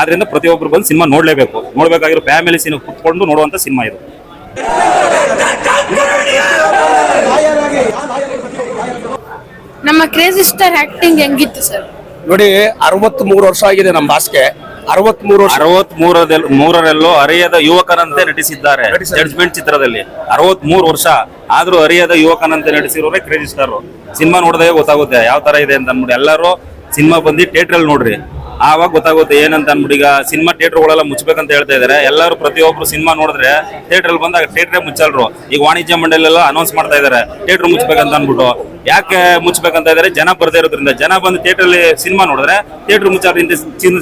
ಆದ್ರಿಂದ ಪ್ರತಿಯೊಬ್ಬರು ಬಂದು ಸಿನಿಮಾ ನೋಡ್ಲೇಬೇಕು. ನೋಡ್ಬೇಕಾಗಿರೋ ಫ್ಯಾಮಿಲಿ ಸಿನಿಮಾ ಕುತ್ಕೊಂಡು ನೋಡುವಂತ ಸಿನಿಮಾ ಇದು. ನಮ್ಮ ಕ್ರೇಜಿ ಸ್ಟಾರ್ ಆಕ್ಟಿಂಗ್ ಹೆಂಗಿತ್ತು ಸರ್ ನೋಡಿ ಅರವತ್ ಮೂರು ವರ್ಷ ಆಗಿದೆ ನಮ್ಮ ಬಾಸ್ಗೆ ಅರವತ್ ಮೂರು ವರ್ಷ ಅರವತ್ ಮೂರದಲ್ಲಿ ಮೂರರಲ್ಲೂ ಅರಿಯದ ಯುವಕನಂತೆ ನಟಿಸಿದ್ದಾರೆ ಜಡ್ಜ್ಮೆಂಟ್ ಚಿತ್ರದಲ್ಲಿ. ಅರವತ್ ಮೂರು ವರ್ಷ. ಆದ್ರೂ ಅರಿಯದ ಯುವಕನಂತೆ ನಟಿಸಿರೋರೆ ಕ್ರೇಜಿ ಸ್ಟಾರ್ ಸಿನಿಮಾ ನೋಡಿದಾಗ ಗೊತ್ತಾಗುತ್ತೆ. ಯಾವ ತರ ಇದೆ ಅಂತ ಅಂದ್ಬಿಟ್ಟು ಎಲ್ಲರೂ ಸಿನಿಮಾ ಬಂದು ಥಿಯೇಟ್ರಲ್ಲಿ ನೋಡ್ರಿ. ಆವಾಗ ಗೊತ್ತಾಗುತ್ತೆ ಏನಂತ ಅನ್ಬಿಟ್ಟು ಈಗ ಸಿನಿಮಾ ಥಿಯೇಟರ್ಗಳೆಲ್ಲ ಮುಚ್ಚಬೇಕಂತ ಹೇಳ್ತಾ ಇದಾರೆ. ಎಲ್ಲರೂ ಪ್ರತಿಯೊಬ್ರು ಸಿನಿಮಾ ನೋಡಿದ್ರೆ ಥಿಯೇಟರ್ ಬಂದಾಗ ಥಿಯೇಟರ್ ಮುಚ್ಚಲ್ರು. ಈಗ ವಾಣಿಜ್ಯ ಮಂಡಳಿಯೆಲ್ಲ ಅನೌನ್ಸ್ ಮಾಡ್ತಾ ಇದಾರೆ. ಥಿಯೇಟರ್ ಮುಚ್ಚಬೇಕಂತ ಅಂದ್ಬಿಟ್ಟು. ಯಾಕೆ ಮುಚ್ಚಬೇಕಂತ ಇದ್ದಾರೆ? ಜನ ಬರದೇ ಇರೋದ್ರಿಂದ. ಜನ ಬಂದು ಥಿಯೇಟರ್ ಅಲ್ಲಿ ಸಿನಿಮಾ ನೋಡಿದ್ರೆ ಥಿಯೇಟರ್ ಮುಚ್ಚಾದ್ರಿಂದ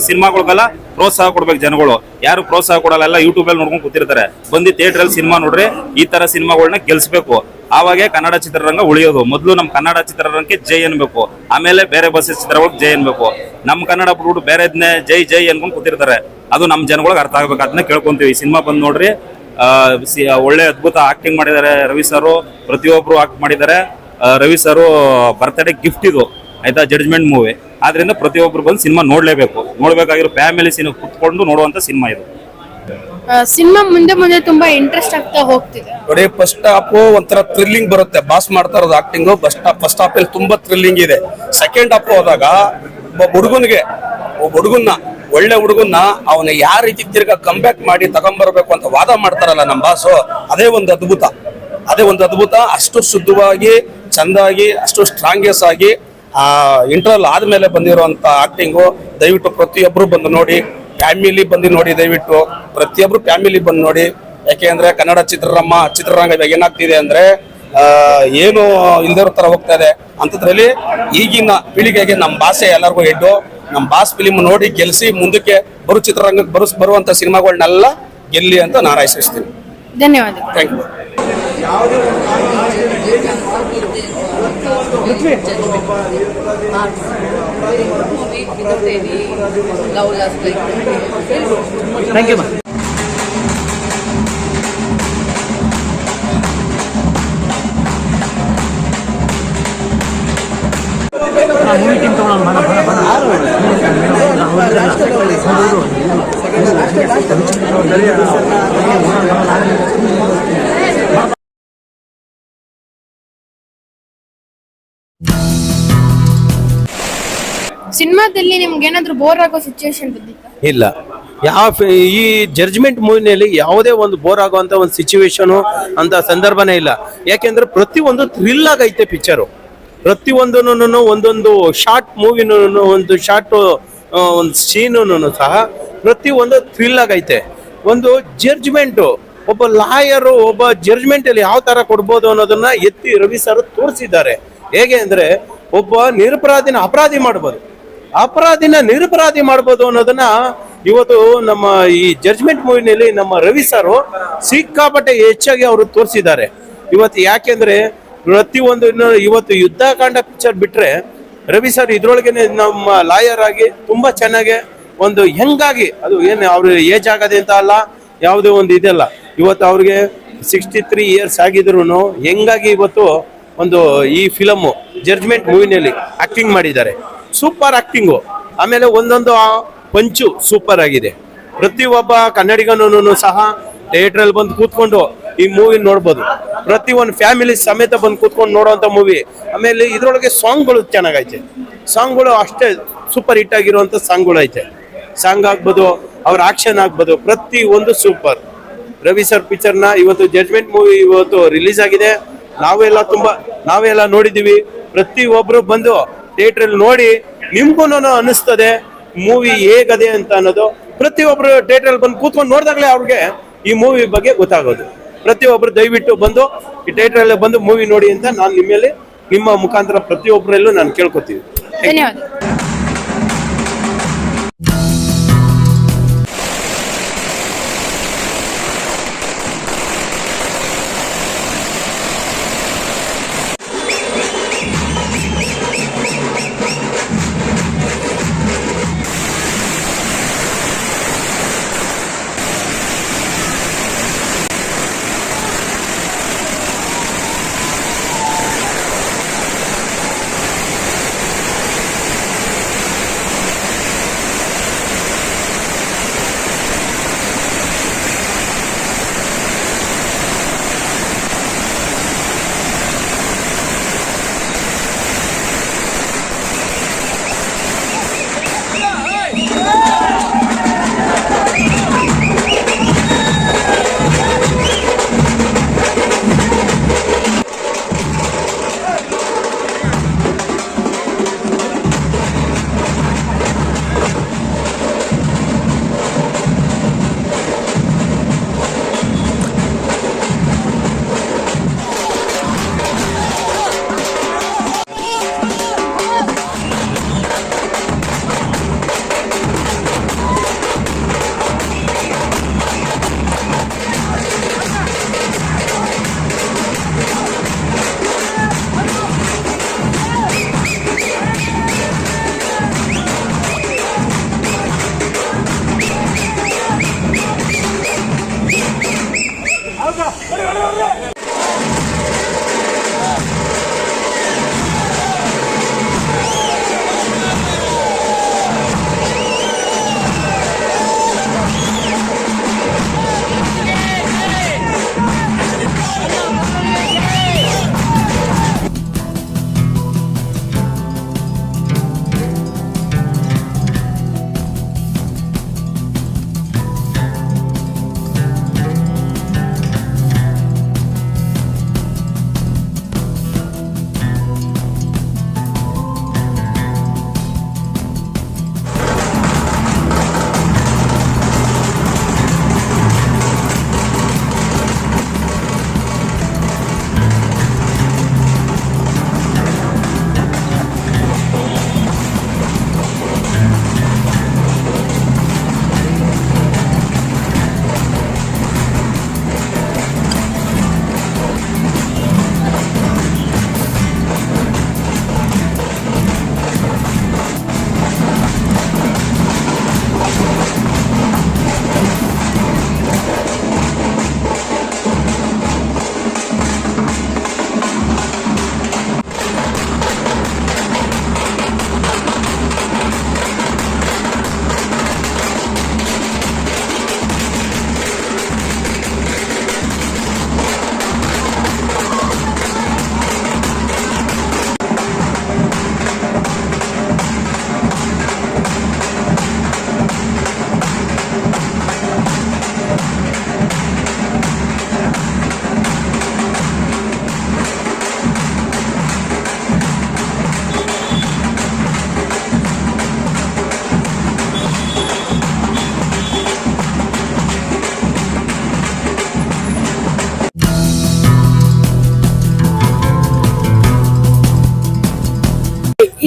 ಸಿನಿಮಾಗಳಿಗೆಲ್ಲ ಪ್ರೋತ್ಸಾಹ ಕೊಡ್ಬೇಕು ಜನಗಳು. ಯಾರು ಪ್ರೋತ್ಸಾಹ ಕೊಡಲ್ಲ, ಎಲ್ಲ ಯೂಟ್ಯೂಬ್ ಅಲ್ಲಿ ನೋಡ್ಕೊಂಡು ಕೂತಿರ್ತಾರೆ. ಬಂದು ಥಿಯೇಟರ್ ಅಲ್ಲಿ ಸಿನಿಮಾ ನೋಡ್ರಿ, ಈ ತರ ಸಿನಿಮಾಗಳನ್ನ ಗೆಲ್ಸ್ಬೇಕು. ಆವಾಗೆ ಕನ್ನಡ ಚಿತ್ರರಂಗ ಉಳಿಯೋದು. ಮೊದಲು ನಮ್ಮ ಕನ್ನಡ ಚಿತ್ರರಂಗಕ್ಕೆ ಜೈ ಅನ್ಬೇಕು. ಆಮೇಲೆ ಬೇರೆ ಬಸ್ ಚಿತ್ರಗಳಿಗೆ ಜೈ ಅನ್ಬೇಕು. ನಮ್ಮ ಕನ್ನಡ ಬಿಟ್ಬಿಟ್ಟು ಬೇರೆದ್ನೇ ಜೈ ಜೈ ಅನ್ಕೊಂಡು ಕೂತಿರ್ತಾರೆ. ಅದು ನಮ್ಮ ಜನಗಳಿಗೆ ಅರ್ಥ ಆಗ್ಬೇಕು. ಅದನ್ನ ಕೇಳ್ಕೊಂತೀವಿ. ಸಿನಿಮಾ ಬಂದು ನೋಡ್ರಿ ಒಳ್ಳೆ ಅದ್ಭುತ ಆಕ್ಟಿಂಗ್ ಮಾಡಿದ್ದಾರೆ ರವಿ ಸರ್ ಪ್ರತಿಯೊಬ್ಬರು ಆಕ್ಟ್ ಮಾಡಿದ್ದಾರೆ. ರವಿ ಸರ್ ಬರ್ತ್ಡೇ ಗಿಫ್ಟ್ ಇದು ಆಯ್ತಾ? ಜಡ್ಜ್ಮೆಂಟ್ ಮೂವಿ ಆದ್ರಿಂದ ಪ್ರತಿಯೊಬ್ಬರು ಬಂದು ಸಿನಿಮಾ ನೋಡ್ಲೇಬೇಕು. ನೋಡ್ಬೇಕಾಗಿರೋ ಫ್ಯಾಮಿಲಿ ಸಿನಿಮಾ ಕುತ್ಕೊಂಡು ನೋಡುವಂತ ಸಿನಿಮಾ ಇದು. ಸಿನಿಮಾ ಮುಂದೆ ಮುಂದೆ ತುಂಬಾ ಇಂಟ್ರೆಸ್ಟ್ ಆಗ್ತಾ ಹೋಗ್ತಿದೆ. ನೋಡಿ ಫಸ್ಟ್ ಹಾಫ್ ಒಂಥರ ಥ್ರಿಲ್ಲಿಂಗ್ ಬರುತ್ತೆ. ಬಾಸ್ ಮಾಡ್ತಾ ಇರೋದು ಆಕ್ಟಿಂಗ್ ಫಸ್ಟ್ ಫಸ್ಟ್ ಹಾಫ್ ಅಲ್ಲಿ ತುಂಬಾ ಥ್ರಿಲ್ಲಿಂಗ್ ಇದೆ. ಸೆಕೆಂಡ್ ಹಾಫ್ ಹೋದಾಗ ಒಬ್ಬ ಹುಡುಗನ್ಗೆ ಒಬ್ಬ ಹುಡುಗನ್ನ ಒಳ್ಳೆ ಹುಡುಗನ್ನ ಅವನ ಯಾವ ರೀತಿ ತಿರ್ಗಾ ಕಂಬ್ಯಾಕ್ ಮಾಡಿ ತಗೊಂಡ್ಬರ್ಬೇಕು ಅಂತ ವಾದ ಮಾಡ್ತಾರಲ್ಲ ನಮ್ಮ ಬಾಸು ಅದೇ ಒಂದು ಅದ್ಭುತ. ಅದೇ ಒಂದು ಅದ್ಭುತ. ಅಷ್ಟು ಶುದ್ಧವಾಗಿ ಚಂದಾಗಿ ಅಷ್ಟು ಸ್ಟ್ರಾಂಗೆಸ್ ಆಗಿ ಆ ಇಂಟರ್ವಲ್ ಆದ್ಮೇಲೆ ಬಂದಿರುವಂತ ಆಕ್ಟಿಂಗು ದಯವಿಟ್ಟು ಪ್ರತಿಯೊಬ್ರು ಬಂದು ನೋಡಿ ಫ್ಯಾಮಿಲಿ ಬಂದು ನೋಡಿ ದಯವಿಟ್ಟು ಪ್ರತಿಯೊಬ್ರು ಫ್ಯಾಮಿಲಿ ಬಂದು ನೋಡಿ. ಯಾಕೆಂದ್ರೆ ಕನ್ನಡ ಚಿತ್ರರಂಗ ಚಿತ್ರರಂಗ ಇವಾಗ ಏನಾಗ್ತಿದೆ ಅಂದ್ರೆ ಆ, ಏನು ಇಲ್ದಿರೋ ಥರ ಹೋಗ್ತಾ ಇದೆ. ಅಂಥದ್ರಲ್ಲಿ ಈಗಿನ ಪೀಳಿಗೆಗೆ ನಮ್ಮ ಭಾಷೆ ಎಲ್ಲರಿಗೂ ಇಟ್ಟು ನಮ್ಮ ಭಾಷೆ ಫಿಲಿಮ್ ನೋಡಿ ಗೆಲ್ಲಿಸಿ ಮುಂದಕ್ಕೆ ಬರು ಚಿತ್ರರಂಗಕ್ಕೆ ಬರೋ ಬರುವಂಥ ಸಿನಿಮಾಗಳನ್ನೆಲ್ಲ ಗೆಲ್ಲಿ ಅಂತ ನಾನು ಆಶಿಸ್ತೀನಿ. ಧನ್ಯವಾದ thank you movie without any love last like thank you ma'am movie team ತಗೊಳ್ಳೋಣ ಬಣ ಬಣ ಬಣ ಸಿನಿಮಾದಲ್ಲಿ ನಿಮ್ಗೆ ಏನಾದ್ರು ಬೋರ್ ಆಗೋ ಸಿಚುವೇಶನ್ ಇಲ್ಲ. ಯಾವ ಈ ಜಡ್ಜ್ಮೆಂಟ್ ಮೂವಿನಲ್ಲಿ ಯಾವುದೇ ಒಂದು ಬೋರ್ ಆಗುವಂತ ಒಂದು ಸಿಚುವೇಶನು ಅಂತ ಸಂದರ್ಭನೇ ಇಲ್ಲ. ಯಾಕೆಂದ್ರೆ ಪ್ರತಿಯೊಂದು ಥ್ರಿಲ್ ಆಗೈತೆ ಪಿಕ್ಚರು ಪ್ರತಿಯೊಂದೂ ಒಂದೊಂದು ಶಾರ್ಟ್ ಮೂವಿನೂ ಒಂದು ಶಾರ್ಟ್ ಒಂದು ಸೀನು ಸಹ ಪ್ರತಿಯೊಂದು ಥ್ರಿಲ್ ಆಗೈತೆ. ಒಂದು ಜಡ್ಜ್ಮೆಂಟು ಒಬ್ಬ ಲಾಯರು ಒಬ್ಬ ಜಡ್ಜ್ಮೆಂಟ್ ಅಲ್ಲಿ ಯಾವ ತರ ಕೊಡ್ಬೋದು ಅನ್ನೋದನ್ನ ಎತ್ತಿ ರವಿ ಸರ್ ತೋರಿಸಿದ್ದಾರೆ. ಹೇಗೆ ಅಂದ್ರೆ, ಒಬ್ಬ ನಿರಪರಾಧಿನ ಅಪರಾಧಿ ಮಾಡ್ಬೋದು. ಅಪರಾಧಿನ ನಿರಪರಾಧಿ ಮಾಡ್ಬೋದು ಅನ್ನೋದನ್ನ ಇವತ್ತು ನಮ್ಮ ಈ ಜಡ್ಜ್ಮೆಂಟ್ ಮೂವಿನಲ್ಲಿ ನಮ್ಮ ರವಿ ಸರ್ ಸಿಕ್ಕಾಪಟ್ಟೆ ಹೆಚ್ಚಾಗಿ ಅವರು ತೋರಿಸಿದ್ದಾರೆ. ಇವತ್ತು ಯಾಕೆಂದ್ರೆ ಪ್ರತಿ ಒಂದು ಇವತ್ತು ಯುದ್ಧಕಾಂಡ ಪಿಕ್ಚರ್ ಬಿಟ್ರೆ ರವಿ ಸರ್ ಇದ್ರೊಳಗೆ ನಮ್ಮ ಲಾಯರ್ ಆಗಿ ತುಂಬಾ ಚೆನ್ನಾಗಿ ಒಂದು ಹೆಂಗಾಗಿ ಅದು ಏನು ಅವ್ರ ಏಜ್ ಆಗದೆ ಅಂತ ಅಲ್ಲ, ಯಾವುದೇ ಒಂದು ಇದೆಲ್ಲ ಇವತ್ತು ಅವ್ರಿಗೆ ಸಿಕ್ಸ್ಟಿ ತ್ರೀ ಇಯರ್ಸ್ ಆಗಿದ್ರು ಹೆಂಗಾಗಿ ಇವತ್ತು ಒಂದು ಈ ಫಿಲಮ್ ಜಡ್ಜ್ಮೆಂಟ್ ಮೂವಿನಲ್ಲಿ ಆಕ್ಟಿಂಗ್ ಮಾಡಿದ್ದಾರೆ. Super acting. ಆಮೇಲೆ ಒಂದೊಂದು ಪಂಚು ಸೂಪರ್ ಆಗಿದೆ. ಪ್ರತಿಯೊಬ್ಬ ಕನ್ನಡಿಗನೂ ಸಹ ಥಿಯೇಟ್ರಲ್ಲಿ ಬಂದು ಕೂತ್ಕೊಂಡು ಈ ಮೂವಿ ನೋಡ್ಬೋದು. ಪ್ರತಿ ಒಂದು ಫ್ಯಾಮಿಲಿ ಸಮೇತ ಬಂದು ಕೂತ್ಕೊಂಡು ನೋಡೋವಂಥ ಮೂವಿ ಆಮೇಲೆ ಇದರೊಳಗೆ ಸಾಂಗ್ಗಳು ಚೆನ್ನಾಗೈತೆ. ಸಾಂಗ್ಗಳು ಅಷ್ಟೇ ಸೂಪರ್ ಹಿಟ್ ಆಗಿರುವಂಥ ಸಾಂಗ್ಗಳು ಐತೆ. ಸಾಂಗ್ ಆಗ್ಬೋದು, ಅವ್ರ ಆಕ್ಷನ್ ಆಗ್ಬೋದು ಪ್ರತಿ ಒಂದು ಸೂಪರ್ ರವಿ ಸರ್ ಪಿಕ್ಚರ್ನ ಇವತ್ತು ಜಡ್ಜ್ಮೆಂಟ್ ಮೂವಿ ಇವತ್ತು ರಿಲೀಸ್ ಆಗಿದೆ. ನಾವೆಲ್ಲ ತುಂಬ, ನಾವೆಲ್ಲ ನೋಡಿದ್ದೀವಿ. ಪ್ರತಿ ಒಬ್ಬರು ಬಂದು ಥಿಯೇಟರ್ ಅಲ್ಲಿ ನೋಡಿ ನಿಮ್ಗೂ ಅನಿಸ್ತದೆ ಮೂವಿ ಹೇಗದೆ ಅಂತ ಅನ್ನೋದು. ಪ್ರತಿಯೊಬ್ರು ಥಿಯೇಟರ್ ಅಲ್ಲಿ ಬಂದು ಕೂತ್ಕೊಂಡು ನೋಡಿದಾಗಲೇ ಅವ್ರಿಗೆ ಈ ಮೂವಿ ಬಗ್ಗೆ ಗೊತ್ತಾಗೋದು. ಪ್ರತಿಯೊಬ್ರು ದಯವಿಟ್ಟು ಬಂದು ಈ ಥಿಯೇಟರ್ ಅಲ್ಲಿ ಬಂದು ಮೂವಿ ನೋಡಿ ಅಂತ ನಾನು ನಿಮ್ಮಲ್ಲಿ ನಿಮ್ಮ ಮುಖಾಂತರ ಪ್ರತಿಯೊಬ್ಬರಲ್ಲೂ ನಾನು ಕೇಳ್ಕೊತೀವಿ. ಧನ್ಯವಾದ.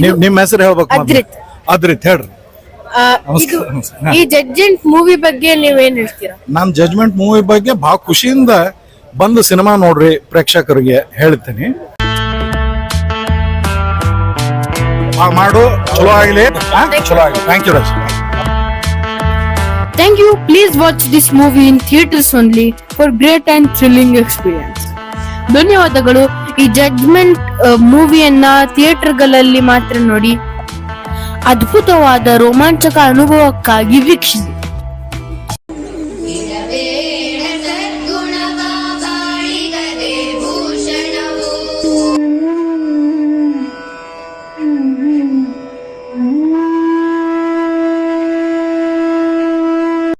ನಿಮ್ ನಿಮ್ಮ ಹೆಸರು ಹೇಳ್ಬೇಕು. ಅದ್ರಿತ್. ಅದ್ರಿತ್ ಹೇಳ್ರಿ. ಆ, ಇದು ನಮಸ್ಕಾರ. ಈ ಜಡ್ಜೆಂಟ್ ಮೂವಿ ಬಗ್ಗೆ ನೀವೇನ್ ಹೇಳ್ತೀರಾ? ನಮ್ ಜಜ್ಮೆಂಟ್ ಮೂವಿ ಬಗ್ಗೆ ಬಹಳ ಖುಷಿಯಿಂದ ಬಂದು ಸಿನಿಮಾ ನೋಡ್ರಿ ಪ್ರೇಕ್ಷಕರಿಗೆ ಹೇಳ್ತೀನಿ. ಮಾಡು ಚಲೋ ಆಗಲಿ. ಚಲೋ ಆಗಲಿ. Thank you Raj. Thank you please watch this movie in theatres only for great and thrilling experience ಧನ್ಯವಾದಗಳು. ಈ ಜಡ್ಜ್ಮೆಂಟ್ ಮೂವಿಯನ್ನ ಥಿಯೇಟರ್ಗಳಲ್ಲಿ ಮಾತ್ರ ನೋಡಿ ಅದ್ಭುತವಾದ ರೋಮಾಂಚಕ ಅನುಭವಕ್ಕಾಗಿ ವೀಕ್ಷಿಸಿ.